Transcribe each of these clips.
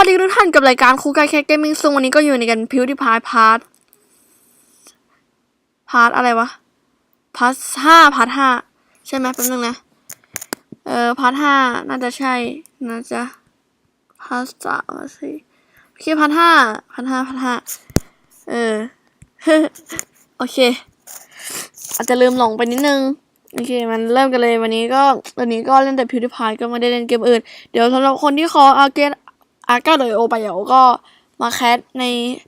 ัสดีทุกท่านกับรายการคูกายแคทเกมมิ่งซึ่งวันนี้ก็อยู่ในกันพิวที่พายพาร์ทพาร์ทอะไรวะพาร์ทห้าพาร์ทห้าใช่ไหมแป๊บนึงนะ เออพาร์ทห้าน่าจะใช่น่าจะพาร์ทสามสิโอเคพาร์ทห้าพาร์ทห้าพาร์ทห้าเออโอเค อาจจะลืมหลงไปนิดนึงโอเค มันเริ่มกันเลยวันนี้ก็วันนี้ก็เล่นแต่ PewDiePie ก็ไม่ได้เล่นเกมอื่น เดี๋ยวสำหรับคนที่ขอเอาเกน อาก้าโดยโอไปเดี๋ยวก็มาแคสใน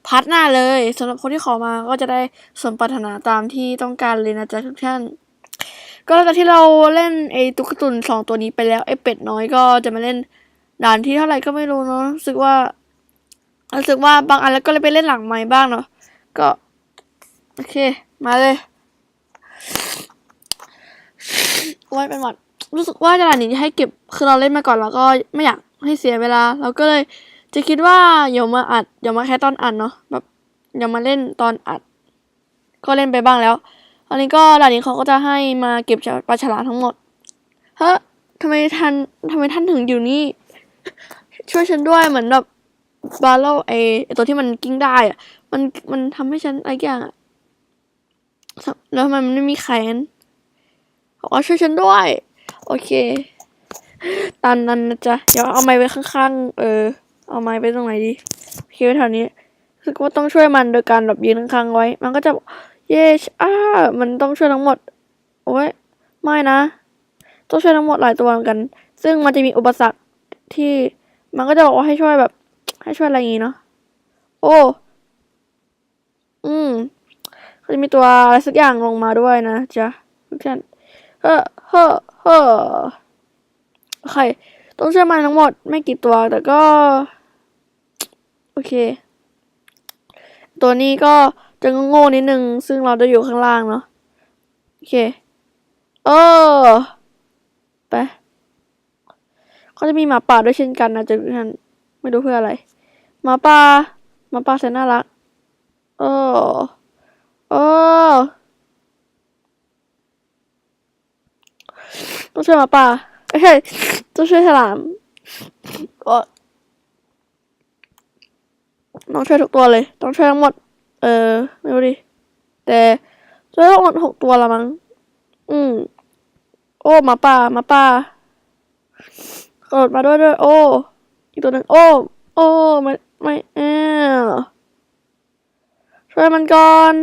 พาร์ทหน้าเลยสำหรับคนที่ขอมาก็จะได้สมปรารถนาตามที่ต้องการเลยนะจ๊ะทุกท่านก็หลังจากที่เราเล่นไอ้ตุ๊กตุนสองตัวนี้ไปแล้วไอ้เป็ดน้อยก็จะมาเล่นด่านที่เท่าไหร่ก็ไม่รู้เนาะรู้สึกว่ารู้สึกว่าบางอันแล้วก็เลยไปเล่นหลังไม้บ้างเนาะก็โอเค มาเลยไว้เป็นหวัดรู้สึกว่าด่านนี้ให้เก็บคือเราเล่นมาก่อนแล้วก็ไม่อยาก ให้เสียเวลา เราก็เลยจะคิดว่าเดี๋ยวมาอัดเดี๋ยวมาแค่ตอนอัดเนาะแบบเดี๋ยวมาเล่นตอนอัด ก็เล่นไปบ้างแล้วอันนี้ก็ด่านนี้เขาก็จะให้มาเก็บปลาฉลามทั้งหมดเฮ้ยทำไมท่านทำไมท่านถึงอยู่นี่ ช่วยฉันด้วยเหมือนแบบบาโลไอไอตัวที่มันกิ้งได้อะมันมันทำให้ฉันอะไรอย่างอะแล้วทำไมมันไม่มีแขนขอาช่วยฉันด้วย โอเค ตามนั้นนะจ๊ะ เดี๋ยวเอาไม้ไว้ข้างๆ เออ เอาไม้ไปตรงไหนดีโอเคไว้แถวนี้รู้สึกว่าต้องช่วยมันโดยการแบบยืนข้างๆไว้ มันก็จะบอกเย้อ้า มันต้องช่วยทั้งหมด โอ้ย ไม่นะ ต้องช่วยทั้งหมดหลายตัวเหมือนกัน ซึ่งมันจะมีอุปสรรคที่ มันก็จะบอกว่าให้ช่วยแบบ ให้ช่วยอะไรอย่างงี้เนาะ โอ้ อืมก็จะมีตัวอะไรสักอย่างลงมาด้วยนะจ๊ะทุกท่านเฮ้อเฮ้อเฮ้อ โอเค ต้องเชื่อมันทั้งหมดไม่กี่ตัว แต่ก็ โอเค ตัวนี้ก็จะโง่นิดนึง ซึ่งเราจะอยู่ข้างล่างเนาะ โอเค เออ ไปเขาจะมีหมาป่าด้วยเช่นกันนะจะท่านไม่รู้เพื่ออะไร หมาป่า หมาป่าแสนน่ารัก เออ เออ ต้องช่วยหมาป่า ไม่ใช่ต้องช่วยฉลามก็ต้องช่วยทุกตัวเลย ต้องช่วยทั้งหมด เออ ไม่รู้ดิ แต่ช่วยทั้งหมดหกตัวละมั้ง อืม โอ้หมาป่าหมาป่ากระโดดมาด้วยด้วย โอ้ อีกตัวหนึ่งโอ้ โอ้ไม่ไม่เออช่วยมันก่อน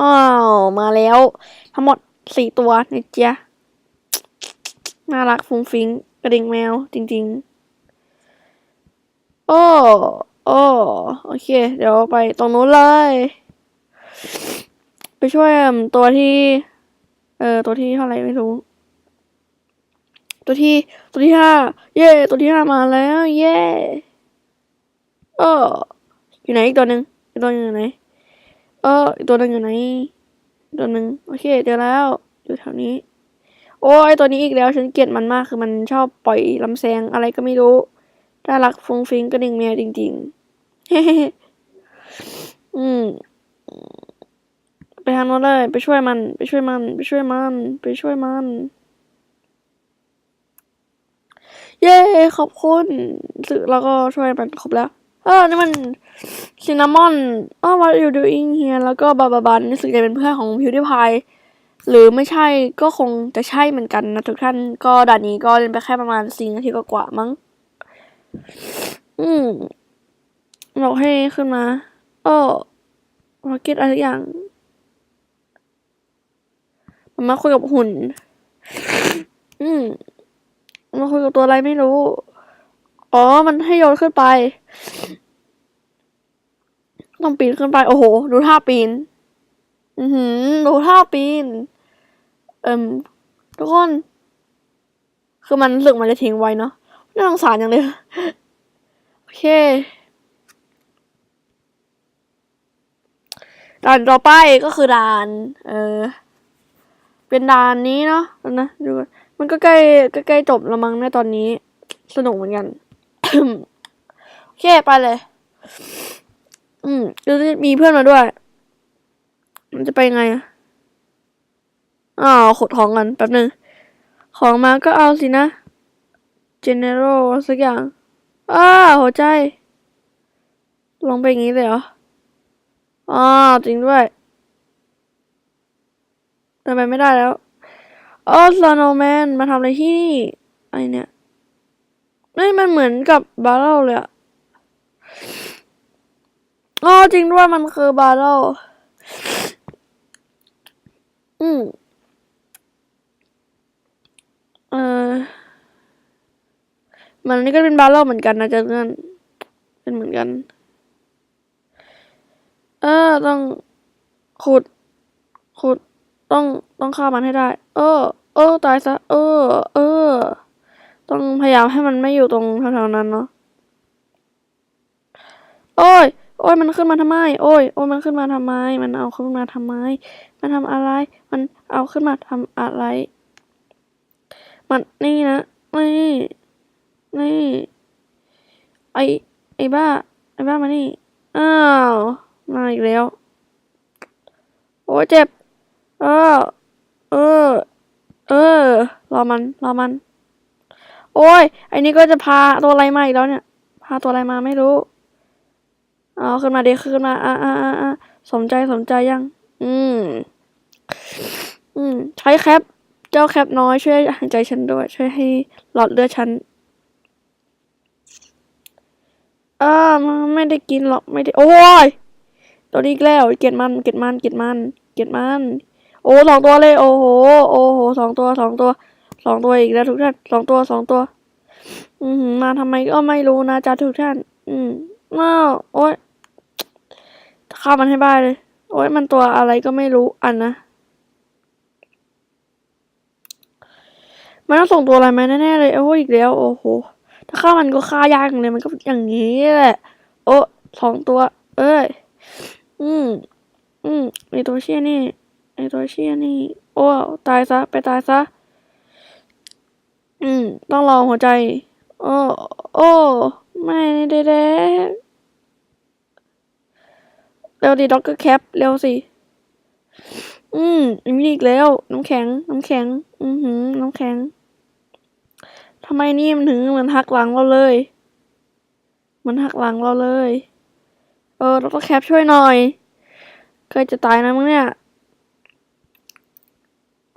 อ้าว มาแล้ว ทั้งหมดสี่ตัวนะจ๊ะ น่ารักฟุ้งฟิ้งกระดิ่งแมวจริง ๆ โอ้ โอ้ โอเค เดี๋ยวไปตรงนู้นเลย ไปช่วยตัวที่ เออตัวที่เท่าไหร่ไม่รู้ ตัวที่ตัวที่ห้าเย่ตัวที่ห้ามาแล้ว เย่เอออยู่ไหนอีกตัวหนึ่งอีกตัวหนึงอยู่ไหน เอออีกตัวหนึ่งอยู่ไหนตัวหนึ่งโอเคเจอแล้ว อยู่แถวนี้ โอ้ยตัวนี้อีกแล้วฉันเกลียดมันมากคือมันชอบปล่อยลำแซงอะไรก็ไม่รู้น่ารักฟงฟิงกระดิ่งแมวจริงๆอืมไปทางโน้นเลยไปช่วยมัน ไปช่วยมัน ไปช่วยมัน ไปช่วยมัน เย้ขอบคุณสึแล้วก็ช่วยมันครบแล้วเออนี่มันซินนามอนอ้าว what you doing here แล้วก็บาบาบันรู้สึกจะเป็นเพื่อนของพิวดี้พาย หรือไม่ใช่ก็คงจะใช่เหมือนกันนะทุกท่านก็ด่านนี้ก็เล่นไปแค่ประมาณสี่นาทีกว่ามั้ง อืมบอกให้ขึ้นมาโอ้มาเก็ตอะไรอย่างมันมาคุยกับหุ่น อืมมาคุยกับตัวอะไรไม่รู้ อ๋อ มันให้โยนขึ้นไป ต้องปีนขึ้นไป โอ้โห ดูท่าปีน อือหือ ดูท่าปีน ทุกคน คือมันสึกมันจะทิ้งไว้เนาะน่าสงสารอย่างเลย โอเคด่านต่อไปก็คือด่าน เออ เป็นด่านนี้เนาะนะดูมันก็ใกล้ใกล้จบละมั้งในตอนนี้ สนุกเหมือนกัน โอเคไปเลย อืมแล้วมีเพื่อนมาด้วย มันจะไปยังไงอะ อ้าวขดของกันแป๊บหนึ่งของมาก็เอาสินะ general สักอย่าง อ้าหัวใจ ลงไปอย่างนี้เลยเหรออ๋อจริงด้วยเดินไปไม่ได้แล้วอ๋อสโนว์แมนมาทำอะไรที่นี่ไอเนี่ยไม่มันเหมือนกับบาร์เรลเลยอะอ๋อจริงด้วยมันคือบาร์เรลอืม เออมันนี่ก็เป็นบาร์เรลเหมือนกันนะจ๊ะเพื่อนเป็นเหมือนกัน เออต้องขุด ขุดต้องต้องฆ่ามันให้ได้ เออ เออ ตายซะ เออ เออ ต้องพยายามให้มันไม่อยู่ตรงแถวๆนั้นเนาะโอ้ย โอ้ย มันขึ้นมาทำไม โอ้ย โอ้ย มันขึ้นมาทำไม มันเอาขึ้นมาทำไม มันทำอะไร มันเอาขึ้นมาทำอะไร มันนี่นะนี่นี่ไอไอบ้า ไอบ้ามานี่ อ้าว มาอีกแล้ว โอ้เจ็บ เออ เออ เออ รอมัน รอมัน โอ้ย ไอนี่ก็จะพาตัวอะไรมาอีกแล้วเนี่ย พาตัวอะไรมาไม่รู้เอาขึ้นมาเด็กขึ้นมา อ่าอ่าอ่าอ่าสนใจสนใจยัง อืม อืม ใช้แคป เจ้าแคปน้อยช่วยหายใจฉันด้วย ช่วยให้หลอดเลือดฉันอ่ามันไม่ได้กินหรอกไม่ได้ โอ้ยตัวนี้อีกแล้วเกลียดมันเกลียดมันเกลียดมันเกลียดมัน โอ้สองตัวเลยโอ้โหโอ้โหสองตัวสองตัวสองตัวอีกแล้วทุกท่านสองตัวสองตัว อืมาทำไมก็ไม่รู้นะจ๊ะทุกท่าน อืมอ้าวโอ้ยฆ่ามันให้บ้าเลย โอ้ยมันตัวอะไรก็ไม่รู้อันนะ มันต้องส่งตัวอะไรมาแน่ๆเลย โอ้ยอีกแล้ว โอ้โห ถ้าฆ่ามันก็ฆ่ายากเลย มันก็อย่างนี้แหละ โอ้สองตัว เอ้ย อืม อืมไอตัวเชี่ยนี่ ไอตัวเชี่ยนี่ โอ้ ตายซะ ไปตายซะ อืม ต้องรอหัวใจ โอ้ โอ้ ไม่ได้เด้เร็วดิด็อกเกอร์แคป เร็วสิ อืมมีอีกแล้ว น้ำแข็ง น้ำแข็ง อือหือ น้ำแข็ง ทำไมนี่มันถึงเหมือนหักหลังเราเลย มันหักหลังเราเลย เออด็อกเตอร์แคปช่วยหน่อย เคยจะตายนะมึงเนี่ย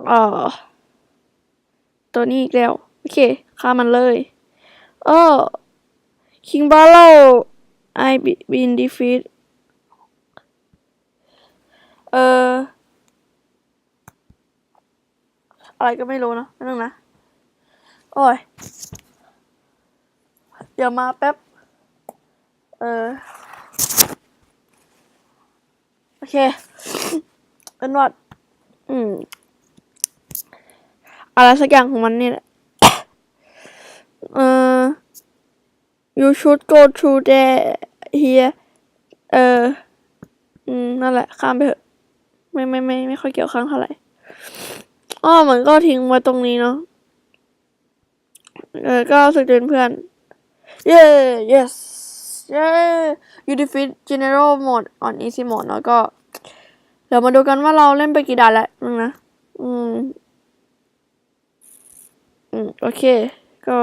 เออตัวนี้อีกแล้ว โอเคฆ่ามันเลย เออคิงบาโลไอบินดีฟีดเอออะไรก็ไม่รู้นะนั่งนะ โอ้ยเดี๋ยวมาแป๊บ เออ โอเคเป็นวัดอืม อะไรสักอย่างของมันนี่แหละ เออ you should go through there here เออ อืม นั่นแหละ ข้ามไปเถอะ ไม่ไม่ไม่ไม่ค่อยเกี่ยวข้างเท่าไหร่ อ้อเหมือนก็ทิ้งไว้ตรงนี้เนาะ เออก็สึกเป็นเพื่อน เย้ yes เย้ you defeat general mode on easy mode แล้วก็ เดี๋ยวมาดูกันว่าเราเล่นไปกี่ด่านแล้วนึงนะ อืม อืม โอเค ก็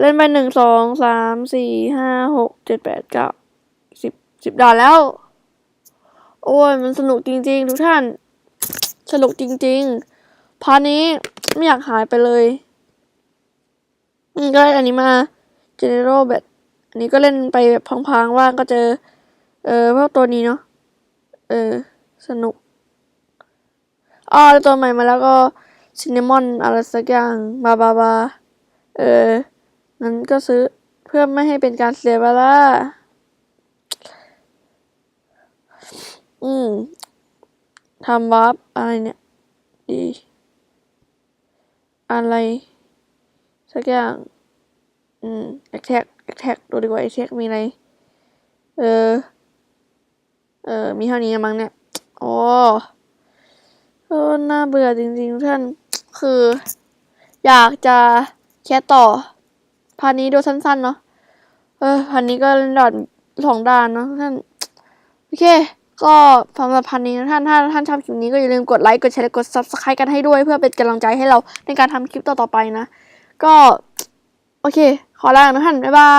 เล่นไปหนึ่งสองสามสี่ห้าหกเจ็ดแปดเก้าสิบสิบด่านแล้ว โอ้ย มันสนุกจริง ๆ ทุกท่าน สนุกจริง ๆ พาร์ทนี้ไม่อยากหายไปเลย อืมก็อันนี้มา general แบบอันนี้ก็เล่นไปแบบพังๆว่างก็เจอ เออพวกตัวนี้เนาะเออ สนุกอ๋อแล้วตัวใหม่มาแล้วก็ซินนามอนอะไรสักอย่างบาบาบาเออนั้นก็ซื้อเพื่อไม่ให้เป็นการเสียเวลาอืมทำวาร์ปอะไรเนี่ย ดี อะไร สักอย่าง อืมแอคแท็กแอคแท็กดูดีกว่าแอคแท็กมีอะไร เออ เออ มีเท่านี้มั้งเนี่ยโอ้เออน่าเบื่อจริงๆท่าน คือ อยากจะแค่ต่อพาร์ทนี้ดูสั้นๆเนาะ เออพาร์ทนี้ก็เล่นดสองด่านเนาะท่าน โอเค ก็สำหรับพันนี้นะท่านถ้าท่านชอบคลิปนี้ก็อย่าลืมกดไลค์ กดแชร์ กด subscribe กันให้ด้วย เพื่อเป็นกำลังใจให้เราในการทำคลิปต่อๆไปนะ ก็ โอเค ขอลานะท่าน บ๊ายบา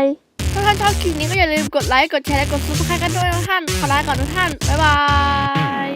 ยถ้าท่านชอบคลิปนี้ก็อย่าลืมกดไลค์ กดแชร์ และกดซับสไครต์กันด้วยนะท่าน ขอลาก่อนทุกท่าน บ๊ายบาย